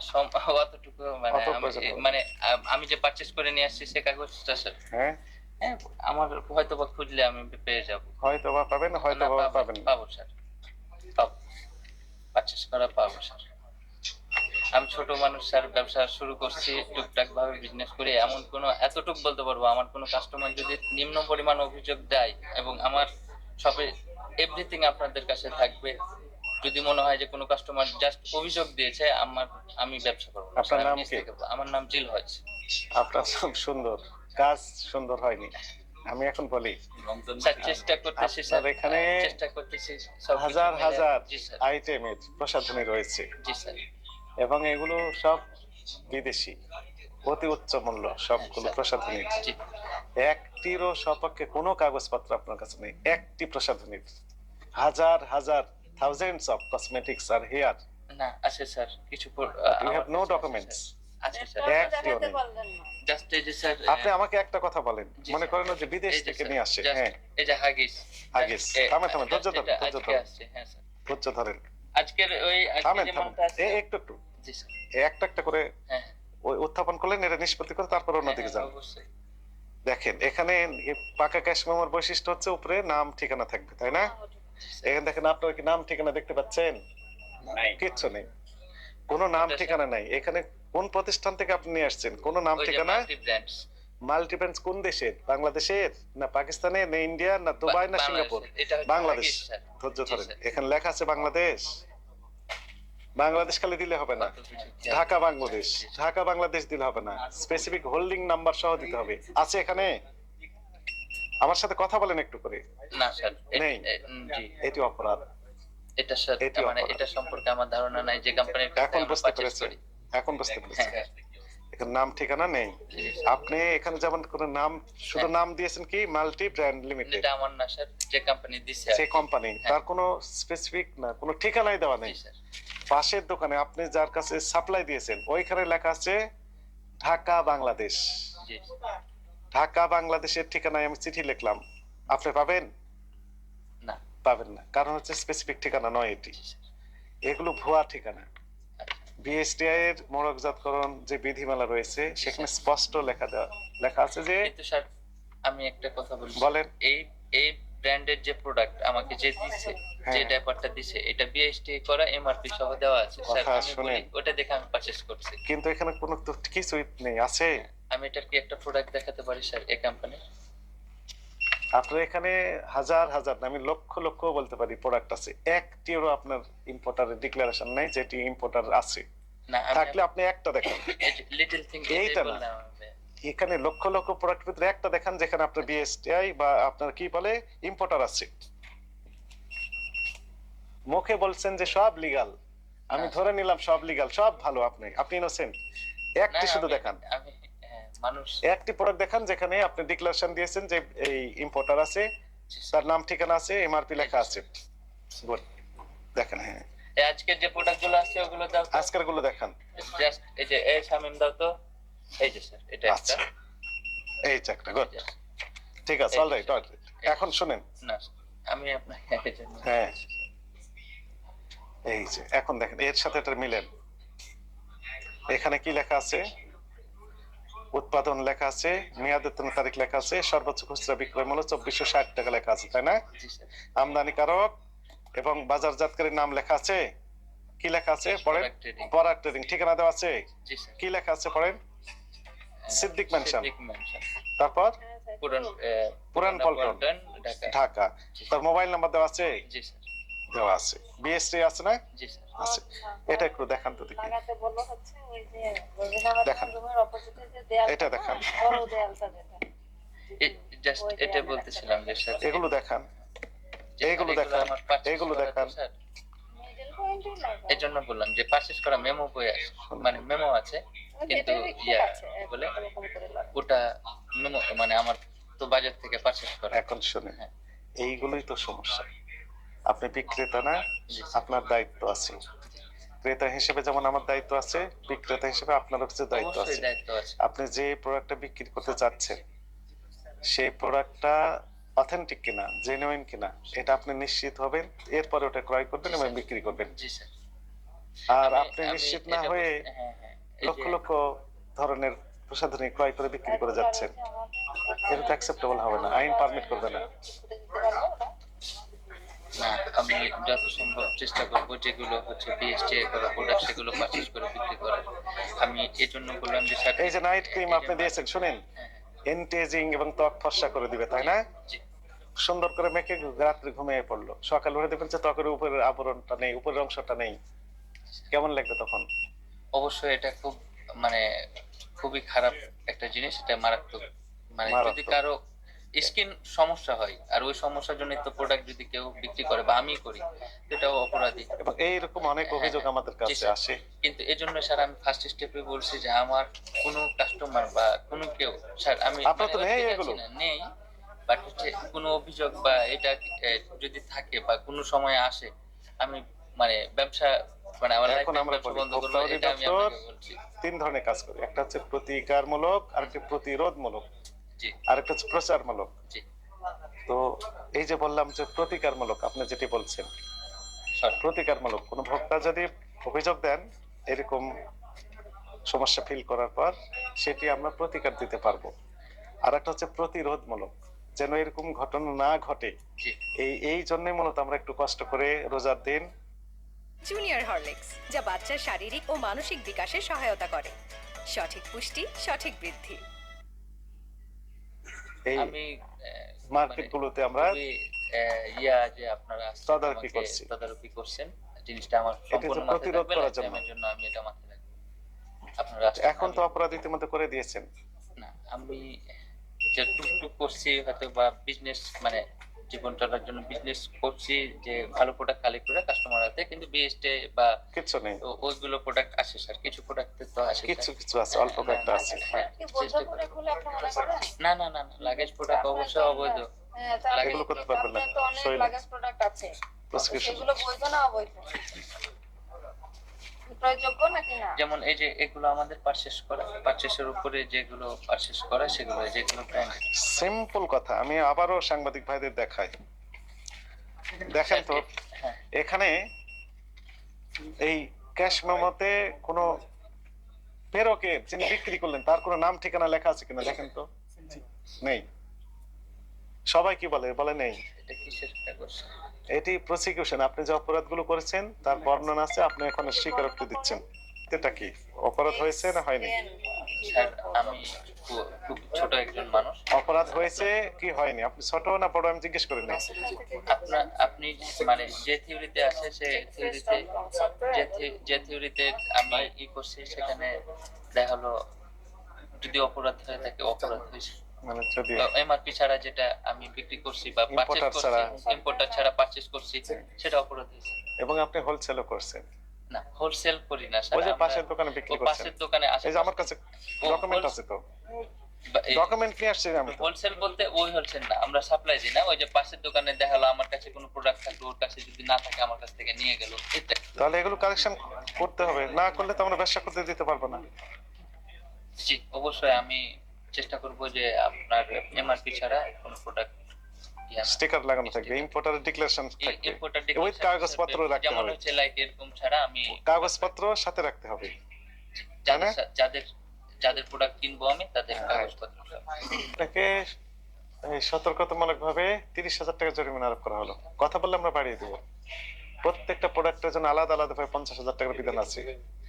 অতটুকু মানে আমি- মানে আমি যে পারচেজ করে নিয়ে আসছি সে কাগজটা স্যার। হ্যাঁ? হ্যাঁ আমার হয়তো বা খুঁজলে আমি পেয়ে যাব। হয়তো বা পাবেন হয়তো বা পাবেন পাবো স্যার। পাবো। পারচেজ করা পাবো স্যার। আমি ছোট মানুষ স্যার ব্যবসা শুরু করছি টুকটাক ভাবে বিজনেস করি। এমন কোনো এতটুক বলতে পারব আমার কোনো কাস্টমার যদি নিম্ন পরিমাণ অভিযোগ দেয় এবং আমার শপে এভরিথিং আপনাদের কাছে থাকবে যদি মনে হয় যে কোনো কাস্টমার জাস্ট অভিযোগ দিয়েছে আমার আমি ব্যবসা করব। আপনার নাম কি? আমার নাম জিল হজ আপনার সব সুন্দর। কাজ সুন্দর হয়নি। আমি এখন বলি। স্যার চেষ্টা করতেছি স্যার। এখানে চেষ্টা করতেছি হাজার হাজার আইটেমের প্রসাধনী রয়েছে। জি স্যার। এবং এগুলো সব বিদেশি। অতি উচ্চ মূল্য সবগুলো স্যার। প্রসাধনীর একটিরও সপক্ষে কোনো কাগজপত্র আপনার কাছে নেই। একটি প্রসাধনীর হাজার হাজার থাউজেন্ডস অফ কসমেটিক্স আর হেয়ার না আছে স্যার কিছু জাস্ট এই যে স্যার আপনি আমাকে একটা কথা বলেন। মনে করেন যে বিদেশ থেকে নিয়ে আসে। হ্যাঁ। এই যে হাগিস। থামেন, just ধৈর্য ধরুন, ধৈর্য ধরুন। হ্যাঁ ধৈর্য ধরেন। আজকের ওই আজকে যে একটু একটু। জি স্যার। একটা একটা করে হ্যাঁ। ওই উত্থাপন করলেন এটা নিষ্পত্তি করে তারপর অন্যদিকে হ্যাঁ, যান। অবশ্যই। দেখেন এখানে পাকা ক্যাশ মেমোর বৈশিষ্ট্য হচ্ছে উপরে নাম ঠিকানা থাকবে তাই না? এখানে দেখেন আপনার কি নাম ঠিকানা দেখতে পাচ্ছেন? কিচ্ছু নেই। কোনো নাম ঠিকানা নাই। এখানে কোন প্রতিষ্ঠান থেকে আপনি নিয়ে আসছেন? কোন নাম ঠিকানা? মাল্টি ব্র্যান্ডস মাল্টিপ্যান্স কোন দেশের বাংলাদেশের না পাকিস্তানের না ইন্ডিয়া না দুবাই না সিঙ্গাপুর? বাংলাদেশ। ধৈর্য জি, ধরেন। এখানে লেখা আছে বাংলাদেশ। বাংলাদেশ খালি দিলে হবে না। ঢাকা বাংলাদেশ। ঢাকা বাংলাদেশ দিলে হবে না। স্পেসিফিক হোল্ডিং নাম্বার সহ দিতে হবে। আছে এখানে? আমার সাথে কথা বলেন একটু করে। না স্যার নেই। জি। এটি অপরাধ। এটা স্যার মানে এটা সম্পর্কে আমার ধারণা নাই যে কোম্পানির এখন বুঝতে পেরেছেন এখন বুঝতে হ্যাঁ হ্যাঁ। এখানে নাম ঠিকানা নেই। আপনি এখানে যেমন কোন নাম শুধু হ্যাঁ। নাম দিয়েছেন কি? Multi brand limited. এটা আমার না স্যার যে কোম্পানি দিছে সে কোম্পানি হ্যাঁ। তার কোনো স্পেসিফিক না কোনো ঠিকানাই দেওয়া নেই। পাশের দোকানে আপনি যার কাছে সাপ্লাই দিয়েছেন ওইখানে লেখা আছে ঢাকা বাংলাদেশ। ঢাকা বাংলাদেশের ঠিকানায় আমি চিঠি লিখলাম। আপনি পাবেন? না। পাবেন না। কারণ হচ্ছে স্পেসিফিক ঠিকানা নয় এটি। এগুলো ভুয়া ঠিকানা। আচ্ছা। বিএসটিআই এর মোড়কজাতকরণ যে বিধিমালা রয়েছে সেখানে স্পষ্ট লেখা দেওয়া লেখা আছে যে কিন্তু স্যার আমি একটা কথা বলি। বলেন। এই এই ব্র্যান্ডের যে প্রোডাক্ট আমাকে যে দিছে হ্যাঁ। যে ডাইপারটা দিছে এটা বিএসটি করা এমআরপি সহ দেওয়া আছে। স্যার আমি বলি ওটা দেখে আমি পারচেজ করছি। কিন্তু এখানে কোনো তো কিছুই নেই আছে? আমি এটার কি একটা প্রোডাক্ট দেখাতে পারি স্যার এই কোম্পানি আপনার এখানে হাজার হাজার আমি লক্ষ লক্ষ বলতে পারি প্রোডাক্ট আছে। একটিরও আপনার ইম্পোর্টারের ডিক্লারেশন নেই যেটি ইম্পোর্টার আছে। না থাকলে আপনি একটা দেখান। লিটল থিং এইটা না। এখানে লক্ষ লক্ষ প্রোডাক্ট ভিতরে একটা দেখান যেখানে আপনার বিএসটিআই বা আপনার কি বলে ইম্পোর্টার আছে। মুখে বলছেন যে সব লিগাল আমি ধরে নিলাম সব লিগাল সব ভালো আপনি আপনি ইনোসেন্ট একটি শুধু দেখান। আমি মানুষ। একটি প্রোডাক্ট দেখান যেখানে আপনি ডিক্লারেশন দিয়েছেন যে এই ইম্পোর্টার আছে তার নাম ঠিকানা আছে এমআরপি লেখা আছে। গুড দেখেন হ্যাঁ। আজকের যে প্রোডাক্টগুলো আছে ওগুলো দাও আজকেরগুলো দেখান। জাস্ট এই যে এই শামিম দাও তো। এই যে স্যার এটা একটা। আচ্ছা। এই চাকটা গুড ঠিক আছে অলরাইট অলরাইট এখন শুনেন। না আমি আপনাকে হ্যাঁ। এই যে এখন দেখেন এর সাথে এটা মিলেন। এখানে কি লেখা আছে? উৎপাদন লেখা আছে মেয়াদোত্তীর্ণ তারিখ লেখা আছে সর্বোচ্চ খুচরা বিক্রয় মূল্য চব্বিশশো ষাট টাকা লেখা আছে তাই না? জি স্যার। আমদানিকারক এবং বাজারজাতকারীর নাম লেখা আছে? কি লেখা আছে? পড়েন। পরাগ ট্রেডিং ঠিকানা দেওয়া আছে? কি লেখা আছে পড়েন? সিদ্দিক মেনশন। তারপর? পুরান পুরান পল্টন। ঢাকা। ঢাকা। তার মোবাইল নাম্বার দেওয়া আছে? দেওয়া আছে। বিএসটি আছে না? জি স্যার। আছে। এটা একটু দেখান তো দেখি। লাগাতে বলল হচ্ছে ওই যে রবীন্দ্রনাথ দেখান। রুমের অপোজিটে যে দেয়াল এটা দেখান। জাস্ট এটা বলতেছিলাম যে স্যার এগুলো দেখান। এগুলো দেখান, এগুলো দেখান। এই জন্য বললাম যে পারচেস করা মেমো বই আছে মানে মেমো আছে কিন্তু ইয়া আছে বলে ওটা মেমো মানে আমার তো বাজার থেকে পারচেস করা। এখন শুনে। হ্যাঁ। এইগুলোই তো সমস্যা। আপনি বিক্রেতা না আপনার দায়িত্ব আছে। ক্রেতা হিসেবে যেমন আমার দায়িত্ব আছে বিক্রেতা হিসেবে আপনারও কিছু দায়িত্ব আছে। আপনি যে প্রোডাক্টটা বিক্রি করতে চাচ্ছেন সেই প্রোডাক্টটা অথেন্টিক কিনা জেনুইন কিনা এটা আপনি নিশ্চিত হবেন এরপরে ওটা ক্রয় করবেন এবং বিক্রি করবেন। আর আপনি নিশ্চিত না হয়ে হ্যাঁ, হ্যাঁ। এই লক্ষ লক্ষ ধরনের প্রসাধনী ক্রয় করে বিক্রি করে যাচ্ছেন। এটা তো অ্যাকসেপ্টেবল হবে না আইন পারমিট করবে না। না আমি যথাসম্ভব চেষ্টা করব যেগুলো হচ্ছে বিএসটি করা প্রোডাক্ট সেগুলো পারচেজ করে বিক্রি করার। আমি এই জন্য বললাম যে স্যার এই যে নাইট ক্রিম আপনি দিয়েছেন শুনেন। হ্যাঁ, এন্টেজিং এবং ত্বক ফর্সা করে দিবে তাই না। সুন্দর করে মেখে রাত্রে ঘুমিয়ে পড়ল। সকাল উঠে দেখবেন যে ত্বকের উপরের আবরণটা নেই উপরের অংশটা নেই। কেমন লাগবে তখন? অবশ্যই এটা খুব মানে খুবই খারাপ একটা জিনিস এটা মারাত্মক। মানে যদি। কারও স্কিন সমস্যা হয়। আর ওই সমস্যার জন্য তো প্রোডাক্ট যদি কেউ বিক্রি করে বা আমি করি সেটাও অপরাধী। এবং এইরকম অনেক অভিযোগ আমাদের কাছে আসে। কিন্তু এই জন্য স্যার আমি ফার্স্ট স্টেপে বলছি যে আমার কোনো কাস্টমার বা কোনো কেউ স্যার আমি আপনার তো মানে নেই এগুলো? নেই। বাট হচ্ছে কোনো অভিযোগ বা এটা যদি থাকে বা কোনো সময় আসে আমি মানে ব্যবসা মানে আমার এখন আমরা বন্ধ করব এটা আমি আপনাকে বলছি। তিন ধরনের কাজ করি। একটা হচ্ছে প্রতিকারমূলক আর একটা প্রতিরোধমূলক। আর একটা হচ্ছে প্রচারমূলক। তো এই যে বললাম যে প্রতিকারমূলক আপনি যেটি বলছেন প্রতিকারমূলক কোনো ভোক্তা যদি অভিযোগ দেন এরকম সমস্যা ফিল করার পর সেটি আমরা প্রতিকার দিতে পারব। আর একটা হচ্ছে প্রতিরোধমূলক যেন এরকম ঘটনা না ঘটে। এই এই জন্যই মূলত আমরা একটু কষ্ট করে রোজার দিন জুনিয়র হরলিক্স যা বাচ্চার শারীরিক ও মানসিক বিকাশে সহায়তা করে। সঠিক পুষ্টি সঠিক বৃদ্ধি। আমি মার্কেটগুলোতে মার্কেট গুলোতে আমরা ইয়া যে আপনারা তদারকি করছি। তদারকি করছেন জিনিসটা আমার সম্পূর্ণ প্রতিরোধ করার জন্য। আমি এটা মাথায় রাখব আপনারা এখন তো অপরাধ ইতিমধ্যে করে দিয়েছেন না আমি যে টুকটুক করছি হয়তো বা বিজনেস মানে জীবন চলার জন্য বিজনেস করছি যে ভালো প্রোডাক্ট কালেক্ট করে কাস্টমার হাতে কিন্তু বিএসটে বা কিছু নেই। ওইগুলো প্রোডাক্ট আসে স্যার কিছু প্রোডাক্ট তো আসে কিছু কিছু আছে অল্প কয়েকটা আছে। হ্যাঁ, কি বোঝা করে। খুলে আপনি মনে করেন না? না না লাগেজ প্রোডাক্ট অবশ্যই অবৈধ। হ্যাঁ, এগুলো করতে পারবেন না। তো অনেক লাগেজ প্রোডাক্ট আছে। সেগুলো বৈধ না অবৈধ? নাকি না? যেমন এই যে এগুলো আমাদের পারচেস করা পারচেসের উপরে যেগুলো পারচেস করা সেগুলো যেগুলো ব্র্যান্ড সিম্পল কথা আমি আবারও সাংবাদিক ভাইদের দেখাই। দেখেন তো হ্যাঁ। এখানে এই ক্যাশ মেমোতে কোনো প্রেরকের যিনি বিক্রি করলেন তার কোনো নাম ঠিকানা লেখা আছে কিনা দেখেন তো? নেই। সবাই কি বলে? বলে নেই। এটা প্রসিকিউশন আপনি যে অপরাধগুলো করেছেন তার বর্ণনা আছে আপনি এখন স্বীকারোক্তি দিচ্ছেন। এটা কি? অপরাধ হয়েছে না হয়নি? আমি খুব ছোট একজন মানুষ। অপরাধ হয়েছে কি হয়নি? আপনি ছোট না বড় আমি জিজ্ঞেস করি না আপনার আপনি মানে যে থিওরিতে আছে সে থিওরিতে যে থিওরিতে আমি ই করছি সেখানে দেখা হলো যদি অপরাধ হয়ে থাকে অপরাধ হয়েছে। মানে যদি এমআরপি ছাড়া যেটা আমি বিক্রি করছি বা পারচেজ। করছি ইম্পোর্টার ছাড়া পারচেজ করছি সেটা অপরাধ হয়েছে। এবং আপনি হোলসেলও করছেন। না হোলসেল করি না স্যার ওই যে পাশের দোকানে বিক্রি করছেন। পাশের দোকানে আসে এই যে আমার কাছে ডকুমেন্ট আছে তো। ডকুমেন্ট নিয়ে আসছি আমি হোলসেল বলতে ওই হোলসেল না আমরা সাপ্লাই দিই না ওই যে পাশের দোকানে দেখাল আমার কাছে কোনো প্রোডাক্ট থাকল ওর কাছে যদি না থাকে আমার কাছ থেকে নিয়ে গেল তাহলে এগুলো কালেকশন করতে হবে না করলে তো আমরা ব্যবসা করতে দিতে পারব না। জি অবশ্যই আমি চেষ্টা করব যে আপনার এমআরপি ছাড়া কোনো প্রোডাক্ট স্টিকার লাগানো থাকবে ইম্পোর্টার ডিক্লারেশন থাকবে। With কাগজপত্র রাখতে হবে। যেমন হচ্ছে লাইক এরকম ছাড়া আমি কাগজপত্র সাথে রাখতে হবে। যাদের যাদের যাদের প্রোডাক্ট কিনবো আমি তাদের হ্যাঁ। কাগজপত্র। এই সতর্কতামূলক ভাবে তিরিশ হাজার টাকা জরিমানা আরোপ করা হলো। কথা বললে আমরা বাড়িয়ে দেবো। প্রত্যেকটা প্রোডাক্টের জন্য আলাদা আলাদা ভাবে পঞ্চাশ হাজার টাকার বিধান আছে।